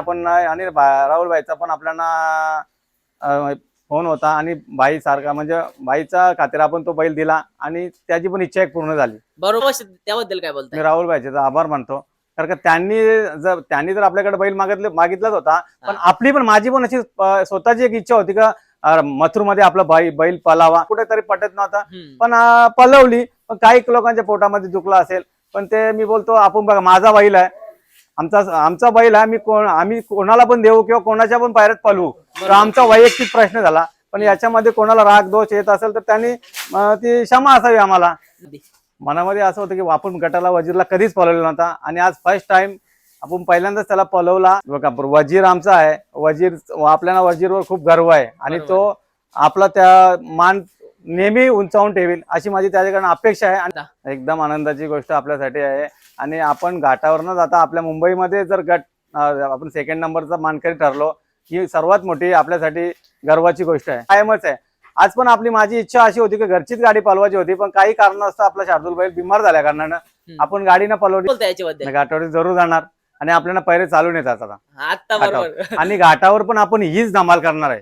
आपण आणि बा- राहुल भाईचा पण आपल्याला फोन होता आणि बाई सारखा म्हणजे बाईचा खातीर आपण तो बैल दिला आणि त्याची पण इच्छा एक पूर्ण झाली. बरोबर त्याबद्दल काय मी बोलताय राहुल भाईचे आभार मानतो. कारण का त्यांनी जर त्यांनी जर आपल्याकडे बैल मागितले मागितलाच होता पण. आपली पण माझी पण अशी स्वतःची एक इच्छा होती का मथुरमध्ये आपला बाई बैल पलावा. कुठेतरी पटत नव्हता. पण पलवली. पण काही लोकांच्या पोटामध्ये दुखला असेल. पण ते मी बोलतो आपण बघा माझा बैल आहे. आमचा आमचा बैल आहे मी कोण आम्ही कोणाला पण देऊ किंवा कोणाच्या पण पायऱ्यात पलवू तर आमचा वैयक्तिक प्रश्न झाला. पण याच्यामध्ये कोणाला राग दोष येत असेल तर त्यांनी ती क्षमा असावी आम्हाला. मनामध्ये असं होतं की आपण गटाला वजीरला कधीच पळवलेला नव्हता. आणि आज फर्स्ट टाइम आपण पहिल्यांदाच त्याला पळवला बघा वजीर आमचा आहे. वजीर आपल्याला वजीरवर खूप गर्व आहे. आणि तो आपला त्या मान नेहमी उंचावून ठेवेल अशी माझी त्याच्याकडनं अपेक्षा आहे. आणि एकदम आनंदाची गोष्ट आपल्यासाठी आहे. आणि आपण घाटावर न जाता आपल्या मुंबईमध्ये जर गट आपण सेकंड नंबरचा मानकरी ठरलो ही सर्वात मोठी आपल्यासाठी गर्वाची गोष्ट आहे. कायमच आहे. आज पण आपली माझी इच्छा अशी होती की घरचीच गाडी पलवायची होती पण काही कारणास्तव आपला शार्दूल बैल बिमार झाल्या कारणानं आपण गाडी न पलवली घाटावर जरूर जाणार आणि आपल्याला पहिले चालून येतात आता. आणि घाटावर पण आपण हीच धमाल करणार आहे.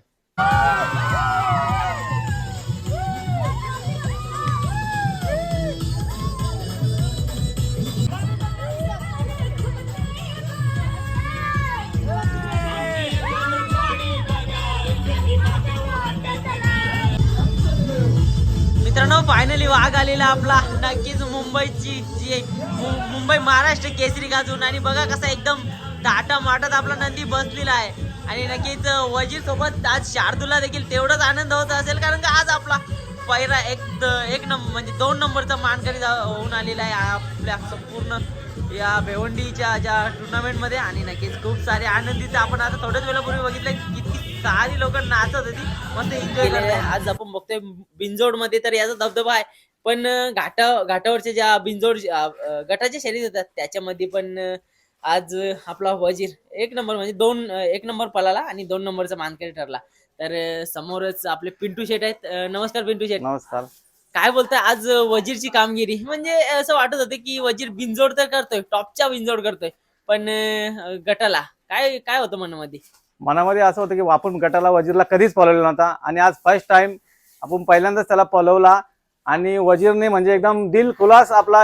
फायनली वाघ आलेला आपला. नक्कीच मुंबईची जी मुंबई महाराष्ट्र केसरी गाजून आणि बघा कसा एकदम टाटा माटात आपला नंदी बसलेला आहे. आणि नक्कीच वजीर सोबत आज शार्दूला देखील तेवढाच आनंद होत असेल कारण का आज आपला पहिला एक एक नंबर म्हणजे दोन नंबरचा मानकरी जा- होऊन आलेला आहे आपल्या संपूर्ण या भेवंडीच्या ज्या टुर्नामेंटमध्ये आणि नक्कीच खूप सारे आनंदीचं आपण आता थोड्याच वेळापूर्वी बघितलं की किती सारी लोक नाचत होती. मस्त एन्जॉय करत आज आपण बघतोय बिंजोडमध्ये तर याचा धबधबा आहे. पण घाटा घाटावरच्या ज्या बिंजोड अं, अं, गटाचे शर्यत होतात त्याच्यामध्ये पण आज आपला वजीर एक नंबर म्हणजे दोन एक नंबर पळाला आणि दोन नंबरचा मानकरी ठरला. तर समोरच आपले पिंटू शेट आहेत. नमस्कार पिंटू शेट नमस्कार. काय बोलताय? आज वजीरची कामगिरी. म्हणजे असं वाटत होतं की वजीर बिंजोड तर करतोय टॉपच्या बिंजोड करतोय. पण गटाला काय काय होतं मनामध्ये? मनामध्ये असं होतं की आपण गटाला वजीरला कधीच पळवलेला नव्हता. आणि आज फर्स्ट टाइम आपण पहिल्यांदाच त्याला पळवला आणि वजीरने म्हणजे एकदम दिल खुलास आपला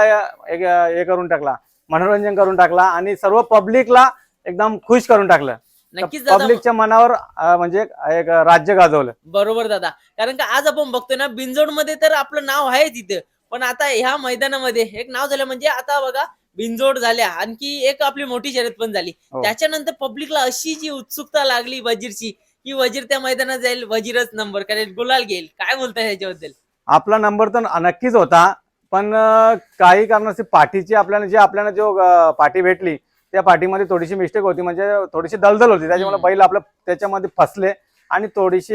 हे करून टाकला मनोरंजन करून टाकला आणि सर्व पब्लिकला एकदम खुश करून टाकलं. नक्कीच पब्लिकच्या मनावर म्हणजे एक राज्य गाजवलं. बरोबर दादा. कारण का आज आपण बघतोय ना बिंजोडमध्ये तर आपलं नाव आहे तिथं पण आता ह्या मैदानामध्ये एक नाव झालं म्हणजे आता बघा बिंजोड झाल्या. आणखी एक आपली मोठी शर्यत पण झाली. हो. त्याच्यानंतर पब्लिकला अशी जी उत्सुकता लागली वजीरची की वजीर त्या मैदानात जाईल वजीरच नंबर करेल गुलाल घेईल. काय बोलताय ह्याच्याबद्दल? आपला नंबर तर नक्कीच होता. पण अं, काही कारणास्तव पाठीची आपल्याला जे आपल्याला जो अं, पाठी भेटली त्या पाठीमध्ये थोडीशी मिस्टेक होती. म्हणजे थोडीशी दलदल होती. त्याच्यामुळे हम्म. बैल आपलं त्याच्यामध्ये फसले आणि थोडीशी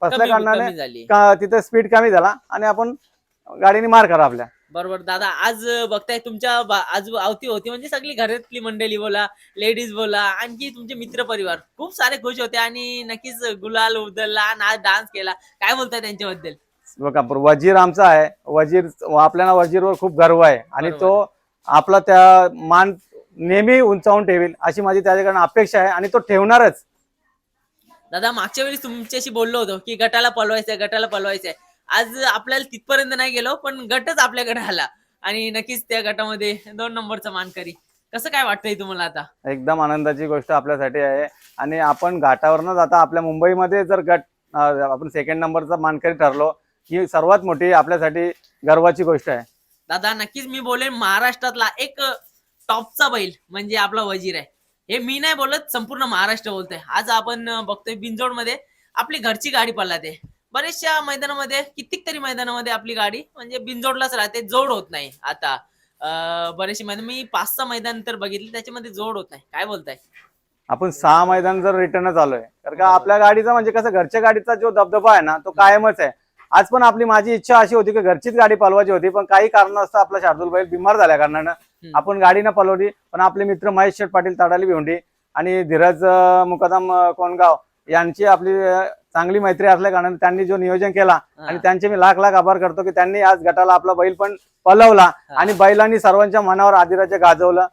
फसल्या कमी कारणाने कमी झाली. का- तिथं स्पीड कमी झाला आणि आपण गाडीने मार करा आपल्या. बरोबर. दादा आज बघताय तुमच्या बा- आजू अवती होती म्हणजे सगळी घरातली मंडळी बोला लेडीज बोला आणखी तुमचे मित्र परिवार खूप सारे खुश होते आणि नक्कीच गुलाल उधळला नाच डान्स केला. काय बोलताय त्यांच्याबद्दल? बघा वजीर आमचा आहे. वजीर आपल्याला वजीरवर खूप गर्व आहे. आणि बरोबर. तो आपला त्या मान नेहमी उंचावून ठेवेल अशी माझी त्याच्याकडनं अपेक्षा आहे आणि तो ठेवणारच. दादा मागच्या वेळी तुमच्याशी बोललो होतो की गटाला पलवायचंय गटाला पलवायचंय आज आपल्याला तिथपर्यंत नाही गेलो पण गटच आपल्याकडे आला. आणि नक्कीच त्या गटामध्ये दोन नंबरचा मानकरी. कसं काय वाटतंय तुम्हाला आता? एकदम आनंदाची गोष्ट आपल्यासाठी आहे. आणि आपण घाटावर न जाता आपल्या मुंबईमध्ये जर गट अं, आपण सेकंड नंबरचा मानकरी ठरलो ही सर्वात मोठी आपल्यासाठी गर्वाची गोष्ट आहे. दादा नक्कीच मी बोलेन महाराष्ट्रातला एक टॉपचा बैल म्हणजे आपला वजीर आहे. हे मी नाही बोलत संपूर्ण महाराष्ट्र बोलतोय. आज आपण अं, बघतोय बिंजोडमध्ये आपली घरची गाडी पळते बरेचशा मैदानामध्ये कित्येक तरी मैदानामध्ये आपली गाडी म्हणजे बिंजोडलाच राहते जोड होत नाही. आता बरेचसे मैदान मी पाच सहा मैदान तर बघितले त्याच्यामध्ये जोड होत नाही. काय बोलताय? आपण सहा मैदान जर रिटर्न आलोय तर का आपल्या गाडीचा म्हणजे कसं घरच्या गाडीचा जो दबदबा आहे ना तो कायमच आहे. आज पण आपली माझी इच्छा अशी होती की घरचीच गाडी पलवायची होती पण काही कारणास्तव आपला शार्दूल बैल बिमार झाल्या कारणानं आपण गाडी न पलवली पण आपले मित्र महेश शेठ पाटील ताडाली भेंडी आणि धीरज मुकादम कोणगाव यांची आपली चांगली मैत्री असल्या कारणाने त्यांनी जो नियोजन केला आणि त्यांचे मी लाख लाख आभार करतो की त्यांनी आज गटाला आपला बैल पण पलवला. आणि बैलांनी सर्वांच्या मनावर आदिराज्य गाजवलं.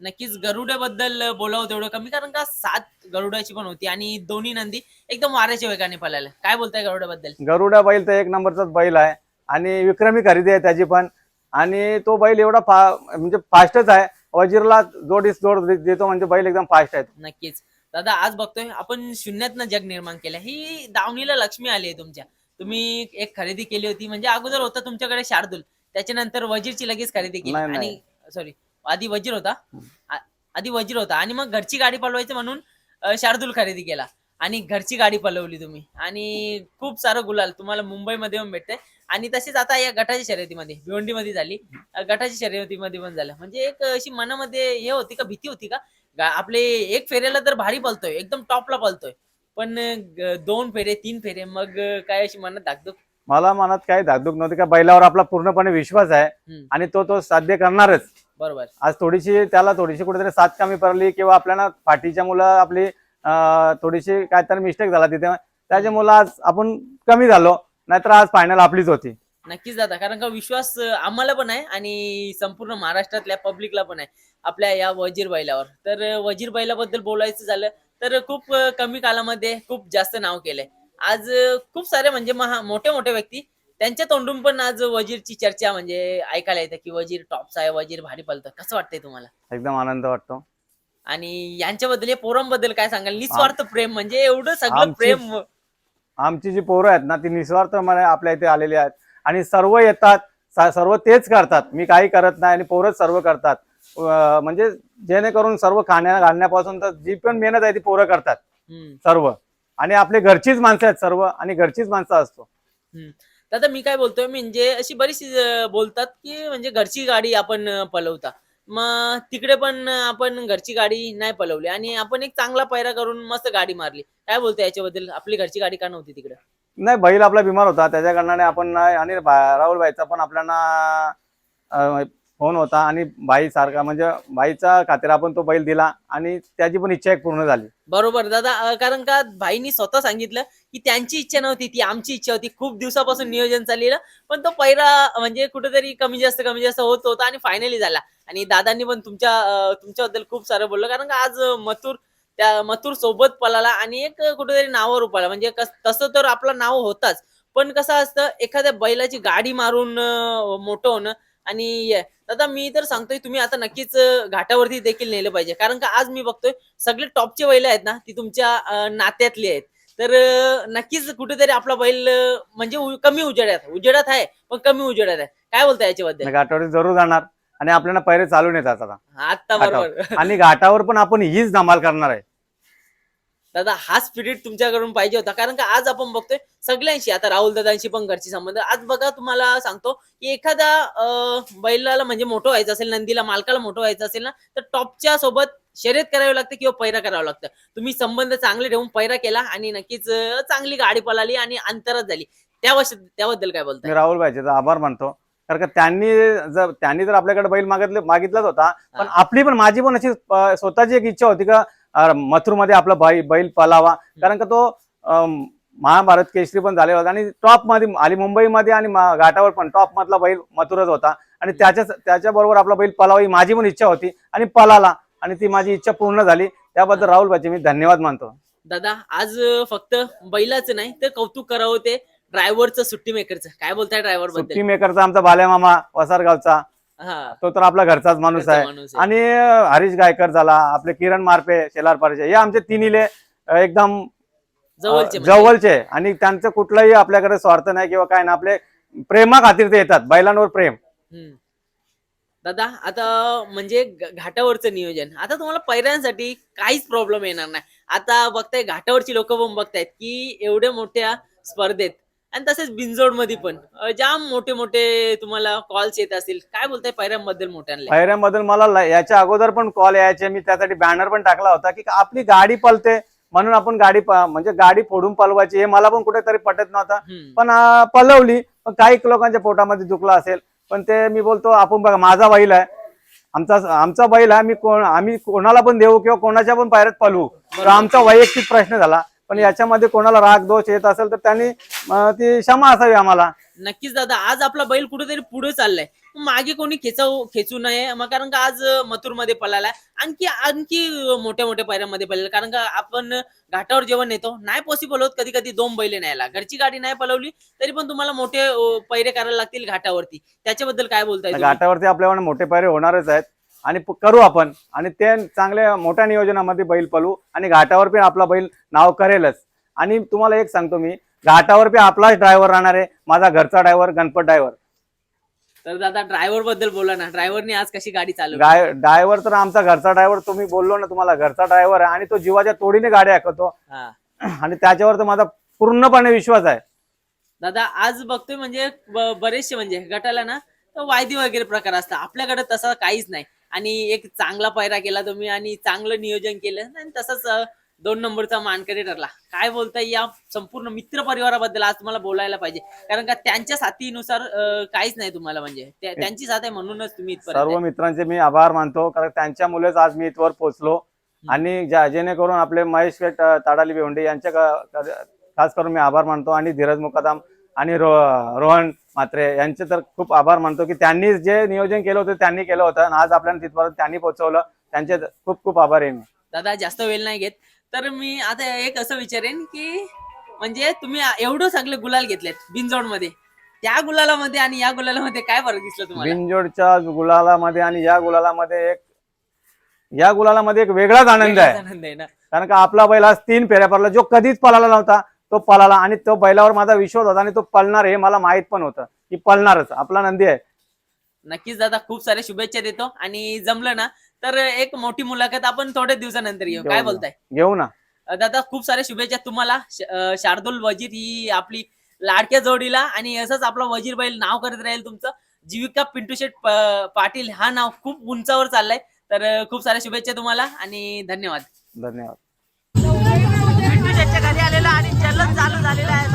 नक्कीच गरुड्याबद्दल बोलावं तेवढं कमी कारण का सात गरुडाची पण होती आणि दोन्ही नंदी एकदम वाऱ्याच्या वेगाने पळायला काय बोलताय गरुड्याबद्दल गरुडा बैल तर एक नंबरचाच बैल आहे आणि विक्रमी खरेदी आहे त्याची पण. आणि तो बैल एवढा फा म्हणजे फास्टच आहे. वजीरला जोडीस जोड देतो म्हणजे बैल एकदम फास्ट आहे नक्कीच. दादा आज बघतोय आपण शून्यातनं जग निर्माण केलं. ही दावणीला लक्ष्मी आली आहे तुमच्या. तुम्ही एक खरेदी केली होती म्हणजे अगोदर होता तुमच्याकडे शार्दूल. त्याच्यानंतर वजीरची लगेच खरेदी केली. नाही, आणि सॉरी आधी वजीर होता. आ- आधी वजीर होता. आणि मग घरची गाडी पळवायचं म्हणून अ, शार्दूल खरेदी केला. आणि घरची गाडी पळवली तुम्ही. आणि खूप सारं गुलाल तुम्हाला मुंबईमध्ये पण भेटतंय. आणि तसेच आता या गटाच्या शर्यतीमध्ये भिवंडीमध्ये झाली. अ, गटाच्या शर्यतीमध्ये पण झालं. म्हणजे एक अशी मनामध्ये हे होती का भीती होती का? आपले एक फेऱ्याला तर भारी पळतोय एकदम टॉपला पळतोय. पण दोन फेरे तीन फेरे मग काय अशी मनात धाकधूक? मला मनात काही धाकधूक नव्हती का बैलावर आपला पूर्णपणे विश्वास आहे आणि तो तो साध्य करणारच. बरोबर. आज थोडीशी त्याला थोडीशी कुठेतरी साथ कमी पडली किंवा आपल्याला पाठीच्या मुलं आपली थोडीशी काहीतरी मिस्टेक झाला तिथे. त्याच्यामुळे आज आपण कमी झालो नाहीतर आज फायनल आपलीच होती. नक्कीच दादा. कारण का विश्वास आम्हाला पण आहे आणि संपूर्ण महाराष्ट्रातल्या पब्लिकला पण आहे आपल्या या वजीर बैलावर. तर वजीर बैलाबद्दल बोलायचं झालं तर खूप कमी कालामध्ये खूप जास्त नाव केलंय. आज खूप सारे म्हणजे महा मोठे मोठे व्यक्ती त्यांच्या तोंडून पण आज वजीरची चर्चा म्हणजे ऐकायला येतं की वजीर टॉपचा आहे वजीर भारी पलतं कसं वाटतंय तुम्हाला? एकदम आनंद वाटतो. आणि यांच्याबद्दल या पोरांबद्दल काय सांगाल? निस्वार्थ प्रेम म्हणजे एवढं सगळं आमची- प्रेम. आमची जी पोरं आहेत ना ती निस्वार्थ मला आपल्या इथे आलेली आहेत. आणि सर्व येतात सर्व तेच करतात. मी काही करत नाही आणि पोरच सर्व करतात. म्हणजे जेणेकरून सर्व खाण्या घालण्यापासून तर जी पण मेहनत आहे ती पोरं करतात. सर्व. आणि आपली घरचीच माणसं आहेत सर्व आणि घरचीच माणसं असतो. दादा मी काय बोलतोय म्हणजे अशी बरीचशी बोलतात की म्हणजे घरची गाडी आपण पलवता. मग तिकडे पण आपण घरची गाडी नाही पलवली आणि आपण एक चांगला पैरा करून मस्त गाडी मारली. काय बोलतोय याच्याबद्दल? आपली घरची गाडी का नव्हती तिकडे? नाही बैल आपला बिमार होता. त्याच्या कारणाने आपण आणि राहुल भाईचा पण आपल्याला फोन होता आणि बाई सारखा म्हणजे बाईचा खातीर आपण तो बैल दिला आणि त्याची पण इच्छा एक पूर्ण झाली. बरोबर. दादा कारण का भाईनी स्वतः सांगितलं की त्यांची इच्छा नव्हती ती आमची इच्छा होती. खूप दिवसापासून नियोजन चाललेलं पण तो पहिला म्हणजे कुठेतरी कमी जास्त कमी जास्त होत होता आणि फायनली झाला. आणि दादांनी पण तुमच्या तुमच्याबद्दल खूप सारं बोललं. कारण का आज मथुर त्या मथुर सोबत पळाला आणि एक कुठेतरी नावावर उपाला म्हणजे तसं तर आपलं नाव होताच. पण कसं असतं एखाद्या बैलाची गाडी मारून मोठं होणं आणि दादा मी तर सांगतोय तुम्ही आता नक्कीच घाटावरती देखील नेलं पाहिजे. कारण का आज मी बघतोय सगळे टॉपचे बैल आहेत ना ती तुमच्या नात्यातली आहेत. तर नक्कीच कुठेतरी आपला बैल म्हणजे कमी उजेड्यात उजेडात आहे पण कमी उजेडात आहे. काय बोलताय याच्याबद्दल? घाटावरती जरूर जाणार. आणि आपल्याला पैरे चालून येतात आता. आता बरोबर. आणि घाटावर पण आपण हीच धमाल करणार आहे. दादा हा स्पिरिट तुमच्याकडून पाहिजे होता. कारण का आज आपण बघतोय सगळ्यांशी आता राहुल दादांशी पण घरची संबंध. आज बघा तुम्हाला सांगतो की एखाद्या अं, बैलाला म्हणजे मोठं व्हायचं असेल नंदीला मालकाला मोठं व्हायचं असेल ना तर टॉपच्या सोबत शर्यत करावी लागते किंवा पैरा करावं लागतं. तुम्ही संबंध चांगले ठेवून पैरा केला आणि नक्कीच अं, चांगली गाडी पळाली आणि अंतरात झाली. त्या त्याबद्दल काय बोलताय? मी राहुल भाईचे आभार मानतो. कारण का त्यांनी जर त्यांनी जर आपल्याकडे बैल मागितले मागितलाच होता पण. आपली पण माझी पण अशी स्वतःची एक इच्छा होती का मथुरमध्ये आपला बैल बैल पलावा. कारण का तो महाभारत केसरी पण झालेला होता आणि टॉपमध्ये आली मुंबईमध्ये आणि घाटावर पण टॉप मधला बैल मथुरच होता. आणि त्याच्या त्याच्या बरोबर आपला बैल पलावा ही माझी पण इच्छा होती आणि पलाला आणि ती माझी इच्छा पूर्ण झाली. त्याबद्दल राहुल भाईचे मी धन्यवाद मानतो. दादा आज फक्त बैलाचं नाही तर कौतुक करावं ते. ड्रायव्हरचं सुट्टी मेकरचं. काय बोलताय ड्रायव्हर सुट्टी मेकरचा आमचा बाल्या मामा वसारगावचा. हा. तो तर आपला घरचाच माणूस घरचा आहे. माणूस आहे. आणि अं, हरीश गायकर झाला आपले किरण मारपे शेलार पारचे हे आमचे तिन्हीले अं, एकदम जवळचे अं, म्हणजे. जवळचे. आणि त्यांचं कुठलाही आपल्याकडे स्वार्थ नाही किंवा काय नाही आपले प्रेमा खातीर ते येतात बैलांवर प्रेम. हम्म. दादा आता म्हणजे घाटावरचं नियोजन. आता तुम्हाला पैऱ्यांसाठी काहीच प्रॉब्लेम येणार नाही. आता बघताय घाटावरची लोक पण बघतायत की एवढ्या मोठ्या स्पर्धेत आणि तसेच बिनजोडमध्ये पण जाम मोठे मोठे तुम्हाला कॉल्स येत असतील. काय बोलताय पैऱ्यांबद्दल मोठ्यांना पैऱ्याबद्दल मला याच्या अगोदर पण कॉल यायचे. मी त्यासाठी बॅनर पण टाकला होता की आपली गाडी पलते. म्हणून आपण गाडी प- म्हणजे गाडी फोडून पलवायची. हे मला पण कुठेतरी पटत नव्हतं. पण पलवली. पण काही लोकांच्या पोटामध्ये दुखलं असेल. पण ते मी बोलतो आपण बघा माझा बैल आहे. आमचा आमचा बैल आहे. मी कोण आम्ही कोणाला पण देऊ किंवा कोणाच्या पण पायऱ्यात पलवू. तर आमचा वैयक्तिक प्रश्न झाला. पण याच्यामध्ये कोणाला राग दोष येत असेल तर त्यांनी ती क्षमा असावी आम्हाला. नक्कीच दादा आज आपला बैल कुठेतरी पुढे चाललाय. मागे कोणी खेचाव खेचू नये मग कारण का आज मथुरमध्ये पळाला आणखी आणखी मोठ्या मोठ्या पायऱ्यामध्ये पळाला कारण का आपण घाटावर जेवण येतो नाही पॉसिबल होत कधी कधी दोन बैले न्यायला. घरची गाडी नाही पळवली तरी पण तुम्हाला मोठे पैरे करायला लागतील घाटावरती. त्याच्याबद्दल काय बोलताय? घाटावरती आपल्याकडे मोठे पायरे होणारच आहेत. आणि करू आपण. आणि ते चांगल्या मोठ्या नियोजनामध्ये बैल पळू आणि घाटावर पण आपला बैल नाव करेलच. आणि तुम्हाला एक सांगतो मी घाटावर पण आपलाच ड्रायव्हर राहणार आहे माझा घरचा ड्रायव्हर गणपत ड्रायव्हर तर दादा ड्रायव्हरबद्दल बोला ना. ड्रायव्हरने आज कशी गाडी चालवली? गाय ड्रायव्हर तर आमचा घरचा ड्रायव्हर तुम्ही बोललो ना तुम्हाला घरचा ड्रायव्हर आहे. आणि तो जीवाच्या तोडीने गाडी ऐकतो आणि त्याच्यावर तर माझा पूर्णपणे विश्वास आहे. दादा आज बघतोय म्हणजे बरेचसे म्हणजे गटाला ना तर वायदी वगैरे प्रकार असतात. आपल्याकडे तसं काहीच नाही. आणि एक चांगला पायरा केला तुम्ही आणि चांगलं नियोजन केलं. आणि तसंच दोन नंबरचा मानकरी ठरला. काय बोलताय या संपूर्ण मित्र परिवाराबद्दल आज तुम्हाला बोलायला पाहिजे. कारण का त्यांच्या साथीनुसार काहीच नाही तुम्हाला म्हणजे. त्या- त्यांची साथ आहे म्हणूनच तुम्ही सर्व. मित्रांचे मी आभार मानतो. कारण त्यांच्यामुळेच आज मी इथवर पोहोचलो. आणि जेणेकरून आपले महेश ताडाली बेवंडे यांच्या खास करून मी आभार मानतो. आणि धीरज मुकादाम आणि रो रोहन मात्रे यांचे तर खूप आभार मानतो की त्यांनी जे नियोजन केलं होतं त्यांनी केलं होतं. आणि आज आपल्याला तिथपर्यंत त्यांनी पोहोचवलं. त्यांचे खूप खूप आभार आहे मी. दादा जास्त वेळ नाही घेत. तर मी आता एक असं विचारेन की म्हणजे तुम्ही एवढं सगळे गुलाल घेतलेत बिनजोडमध्ये त्या गुलालामध्ये आणि या गुलालामध्ये काय फरक दिसला तुम्हाला? बिनजोडच्या गुलालामध्ये आणि या गुलालामध्ये एक या गुलालामध्ये एक वेगळाच आनंद आहे. आनंद आहे ना? कारण का आपला बैल आज तीन फेऱ्या पडला जो कधीच पळाला नव्हता. तो पळाला आणि तो बैलावर माझा विश्वास होता आणि तो पळणार हे मला माहीत पण होतं. की पळणारच. आपला नंदी आहे. नक्कीच दादा खूप साऱ्या शुभेच्छा देतो. आणि जमलं ना तर एक मोठी मुलाखत आपण थोड्या दिवसानंतर घेऊ. काय. बोलताय? घेऊ ना. दादा खूप साऱ्या शुभेच्छा तुम्हाला. शार्दुल वजीर ही आपली लाडक्या जोडीला आणि असंच आपला वजीर बैल नाव करत राहील तुमचं. जीविका पिंटू शेठ पाटील हा नाव खूप उंचावर चाललंय. तर खूप साऱ्या शुभेच्छा तुम्हाला आणि धन्यवाद. धन्यवाद. पिंटू शेटच्या घरी आलेला आणि चालू झालेलं आहे.